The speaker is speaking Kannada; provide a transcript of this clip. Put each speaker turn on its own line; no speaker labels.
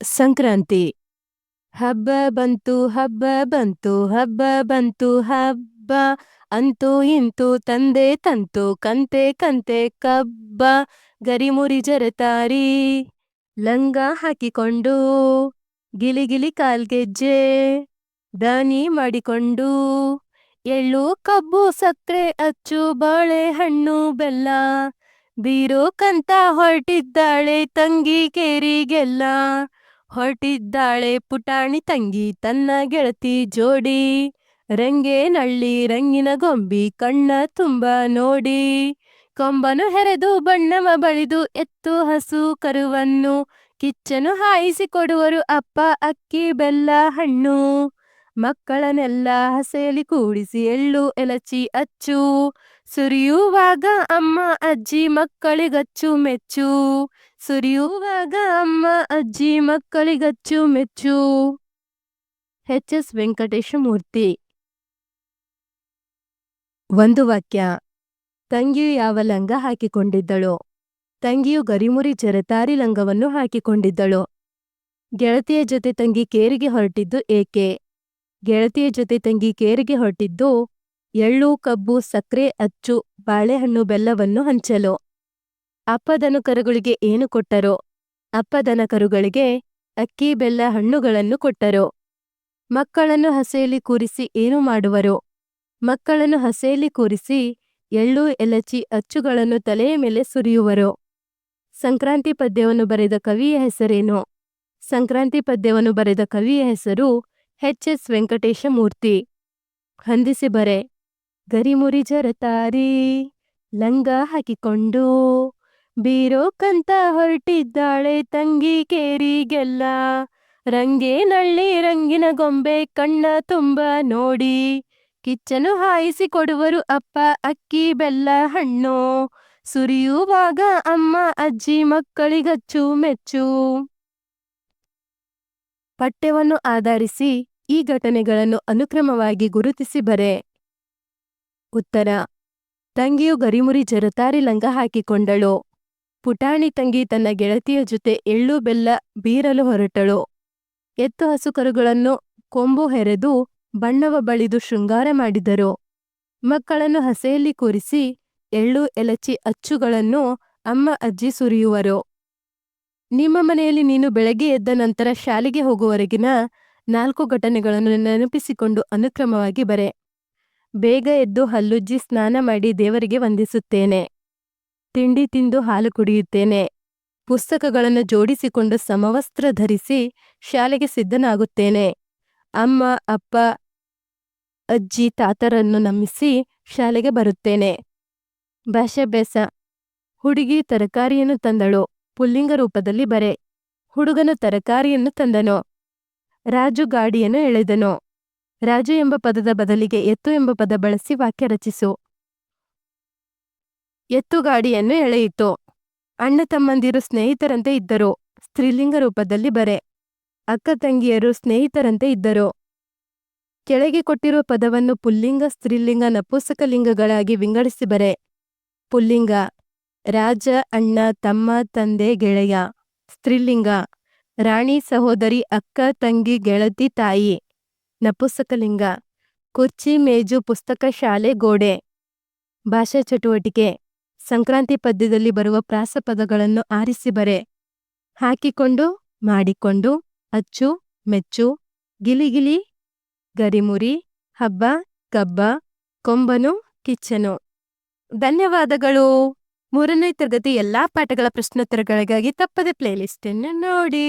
ಸಂಕ್ರಾಂತಿ. ಹಬ್ಬ ಬಂತು ಹಬ್ಬ ಬಂತು ಹಬ್ಬ ಬಂತು, ಹಬ್ಬ ಅಂತೂ ಇಂತೂ, ತಂದೆ ತಂತು, ಕಂತೆ ಕಂತೆ, ಕಬ್ಬ ಗರಿಮುರಿ ಜರತಾರಿ. ಲಂಗ ಹಾಕಿಕೊಂಡು ಗಿಲಿಗಿಲಿ ಕಾಲ್ಗೆಜ್ಜೆ ದಾನಿ ಮಾಡಿಕೊಂಡು, ಎಳ್ಳು ಕಬ್ಬು ಸಕ್ಕರೆ ಅಚ್ಚು ಬಾಳೆಹಣ್ಣು ಬೆಲ್ಲ, ಬೀರೋ ಕಂತ ಹೊರಟಿದ್ದಾಳೆ ತಂಗಿ ಕೇರಿಗೆಲ್ಲ. ಹೊರಟಿದ್ದಾಳೆ ಪುಟಾಣಿ ತಂಗಿ ತನ್ನ ಗೆಳತಿ ಜೋಡಿ. ರಂಗೆ ನಳ್ಳಿ ರಂಗಿನ ಗೊಂಬಿ ಕಣ್ಣ ತುಂಬ ನೋಡಿ. ಕೊಂಬನು ಹೆರೆದು ಬಣ್ಣವ ಬಳಿದು ಎತ್ತು ಹಸು ಕರುವನ್ನು. ಕಿಚ್ಚನು ಹಾಯಿಸಿ ಕೊಡುವರು ಅಪ್ಪ ಅಕ್ಕಿ ಬೆಲ್ಲ ಹಣ್ಣು. ಮಕ್ಕಳನ್ನೆಲ್ಲ ಹಸೆಯಲ್ಲಿ ಕೂಡಿಸಿ ಎಳ್ಳು, ಎಲಚಿ ಅಚ್ಚು. ಸುರಿಯುವಾಗ ಅಮ್ಮ, ಅಜ್ಜಿ, ಮಕ್ಕಳಿಗಚ್ಚು, ಮೆಚ್ಚು. ಸುರಿಯುವಾಗ ಅಮ್ಮ, ಅಜ್ಜಿ, ಮಕ್ಕಳಿಗಚ್ಚು, ಮೆಚ್ಚು. ಎಚ್ ಎಸ್ ವೆಂಕಟೇಶ ಮೂರ್ತಿ ಒಂದು ವಾಕ್ಯ. ತಂಗಿಯು ಯಾವ ಲಂಗ ಹಾಕಿಕೊಂಡಿದ್ದಳು? ತಂಗಿಯು ಗರಿಮುರಿ ಜರತಾರಿ ಲಂಗವನ್ನು ಹಾಕಿಕೊಂಡಿದ್ದಳು. ಗೆಳತಿಯ ಜೊತೆ ತಂಗಿ ಕೇರಿಗೆ ಹೊರಟಿದ್ದು ಏಕೆ? ಗೆಳತಿಯ ಜೊತೆ ತಂಗಿ ಕೇರಿಗೆ ಹೊರಟಿದ್ದು, ಎಳ್ಳು, ಕಬ್ಬು, ಸಕ್ಕರೆ, ಅಚ್ಚು, ಬಾಳೆಹಣ್ಣು, ಬೆಲ್ಲವನ್ನು ಹಂಚಲು. ಅಪ್ಪದನ ಕರುಗಳಿಗೆ ಏನು ಕೊಟ್ಟರೋ ಅಪ್ಪದನ ಕರುಗಳಿಗೆ ಅಕ್ಕಿ, ಬೆಲ್ಲ, ಹಣ್ಣುಗಳನ್ನು ಕೊಟ್ಟರು. ಮಕ್ಕಳನ್ನು ಹಸೆಯಲ್ಲಿ ಕೂರಿಸಿ ಏನು ಮಾಡುವರು? ಮಕ್ಕಳನ್ನು ಹಸೆಯಲ್ಲಿ ಕೂರಿಸಿ ಎಳ್ಳು, ಎಲಚಿ, ಅಚ್ಚುಗಳನ್ನು ತಲೆಯ ಮೇಲೆ ಸುರಿಯುವರು. ಸಂಕ್ರಾಂತಿ ಪದ್ಯವನ್ನು ಬರೆದ ಕವಿಯ ಹೆಸರೇನು? ಸಂಕ್ರಾಂತಿ ಪದ್ಯವನ್ನು ಬರೆದ ಕವಿಯ ಹೆಸರು ಎಚ್ ಎಸ್. ವೆಂಕಟೇಶ ಮೂರ್ತಿ ಹಂದಿಸಿ ಬರೆ. ಗರಿಮುರಿ ಜರತಾರಿ ಲಂಗ ಹಾಕಿಕೊಂಡು. ಬೀರೋ ಕಂತ ಹೊರಟಿದ್ದಾಳೆ ತಂಗಿ ಕೇರಿಗೆಲ್ಲ. ರಂಗೆ ನಳ್ಳಿ ರಂಗಿನ ಗೊಂಬೆ ಕಣ್ಣ ತುಂಬ ನೋಡಿ. ಕಿಚ್ಚನು ಹಾಯಿಸಿ ಕೊಡುವರು ಅಪ್ಪ ಅಕ್ಕಿ ಬೆಲ್ಲ ಹಣ್ಣು. ಸುರಿಯುವಾಗ ಅಮ್ಮ ಅಜ್ಜಿ ಮಕ್ಕಳಿಗಚ್ಚು ಮೆಚ್ಚು. ಪಠ್ಯವನ್ನು ಆಧರಿಸಿ ಈ ಘಟನೆಗಳನ್ನು ಅನುಕ್ರಮವಾಗಿ ಗುರುತಿಸಿ ಬರೆ. ಉತ್ತರ. ತಂಗಿಯು ಗರಿಮುರಿ ಜರತಾರಿ ಲಂಗ ಹಾಕಿಕೊಂಡಳು. ಪುಟಾಣಿ ತಂಗಿ ತನ್ನ ಗೆಳತಿಯ ಜೊತೆ ಎಳ್ಳು ಬೆಲ್ಲ ಬೀರಲು ಹೊರಟಳು. ಎತ್ತು ಹಸುಕರುಗಳನ್ನು ಕೊಂಬು ಹೆರೆದು ಬಣ್ಣವ ಬಳಿದು ಶೃಂಗಾರ ಮಾಡಿದರು. ಮಕ್ಕಳನ್ನು ಹಸೆಯಲ್ಲಿ ಕೂರಿಸಿ ಎಳ್ಳು, ಎಲಚಿ, ಅಚ್ಚುಗಳನ್ನು ಅಮ್ಮ, ಅಜ್ಜಿ ಸುರಿಯುವರು. ನಿಮ್ಮ ಮನೆಯಲ್ಲಿ ನೀನು ಬೆಳಗ್ಗೆ ಎದ್ದ ನಂತರ ಶಾಲೆಗೆ ಹೋಗುವವರೆಗಿನ ನಾಲ್ಕು ಘಟನೆಗಳನ್ನು ನೆನಪಿಸಿಕೊಂಡು ಅನುಕ್ರಮವಾಗಿ ಬರೆ. ಬೇಗ ಎದ್ದು ಹಲ್ಲುಜ್ಜಿ ಸ್ನಾನ ಮಾಡಿ ದೇವರಿಗೆ ವಂದಿಸುತ್ತೇನೆ. ತಿಂಡಿ ತಿಂದು ಹಾಲು ಕುಡಿಯುತ್ತೇನೆ. ಪುಸ್ತಕಗಳನ್ನು ಜೋಡಿಸಿಕೊಂಡು ಸಮವಸ್ತ್ರ ಧರಿಸಿ ಶಾಲೆಗೆ ಸಿದ್ಧನಾಗುತ್ತೇನೆ. ಅಮ್ಮ, ಅಪ್ಪ, ಅಜ್ಜಿ, ತಾತರನ್ನು ನಮಿಸಿ ಶಾಲೆಗೆ ಬರುತ್ತೇನೆ. ಭಾಷೆ ಬೇಸ. ಹುಡುಗಿ ತರಕಾರಿಯನ್ನು ತಂದಳು. ಪುಲ್ಲಿಂಗ ರೂಪದಲ್ಲಿ ಬರೆ. ಹುಡುಗನು ತರಕಾರಿಯನ್ನು ತಂದನು. ರಾಜು ಗಾಡಿಯನ್ನು ಎಳೆದನು. ರಾಜು ಎಂಬ ಪದದ ಬದಲಿಗೆ ಎತ್ತು ಎಂಬ ಪದ ಬಳಸಿ ವಾಕ್ಯ ರಚಿಸು. ಎತ್ತು ಗಾಡಿಯನ್ನು ಎಳೆಯಿತು. ಅಣ್ಣ ತಮ್ಮಂದಿರು ಸ್ನೇಹಿತರಂತೆ ಇದ್ದರು. ಸ್ತ್ರೀಲಿಂಗ ರೂಪದಲ್ಲಿ ಬರೆ. ಅಕ್ಕ ತಂಗಿಯರು ಸ್ನೇಹಿತರಂತೆ ಇದ್ದರು. ಕೆಳಗೆ ಕೊಟ್ಟಿರುವ ಪದವನ್ನು ಪುಲ್ಲಿಂಗ, ಸ್ತ್ರೀಲಿಂಗ ನಪುಸಕಲಿಂಗಗಳಾಗಿ ವಿಂಗಡಿಸಿ ಬರೆ. ಪುಲ್ಲಿಂಗ, ರಾಜ, ಅಣ್ಣ, ತಮ್ಮ, ತಂದೆ, ಗೆಳೆಯ. ಸ್ತ್ರೀಲಿಂಗ ರಾಣಿ ಸಹೋದರಿ ಅಕ್ಕ ತಂಗಿ ಗೆಳತಿ ತಾಯಿ. ನಪುಸ್ತಕಲಿಂಗ ಕುರ್ಚಿ ಮೇಜು ಪುಸ್ತಕ ಶಾಲೆ ಗೋಡೆ. ಭಾಷಾ ಚಟುವಟಿಕೆ. ಸಂಕ್ರಾಂತಿ ಪದ್ಯದಲ್ಲಿ ಬರುವ ಪ್ರಾಸಪದಗಳನ್ನು ಆರಿಸಿ ಬರೆ. ಹಾಕಿಕೊಂಡು, ಮಾಡಿಕೊಂಡು, ಅಚ್ಚು, ಮೆಚ್ಚು ಗಿಲಿಗಿಲಿ ಗರಿಮುರಿ, ಹಬ್ಬ, ಕಬ್ಬ, ಕೊಂಬನು, ಕಿಚ್ಚನು. ಧನ್ಯವಾದಗಳು! ಮೂರನೇ ತರಗತಿ ಎಲ್ಲಾ ಪಾಠಗಳ ಪ್ರಶ್ನೋತ್ತರಗಳಿಗಾಗಿ ತಪ್ಪದೆ ಪ್ಲೇಲಿಸ್ಟ್ ಅನ್ನು ನೋಡಿ.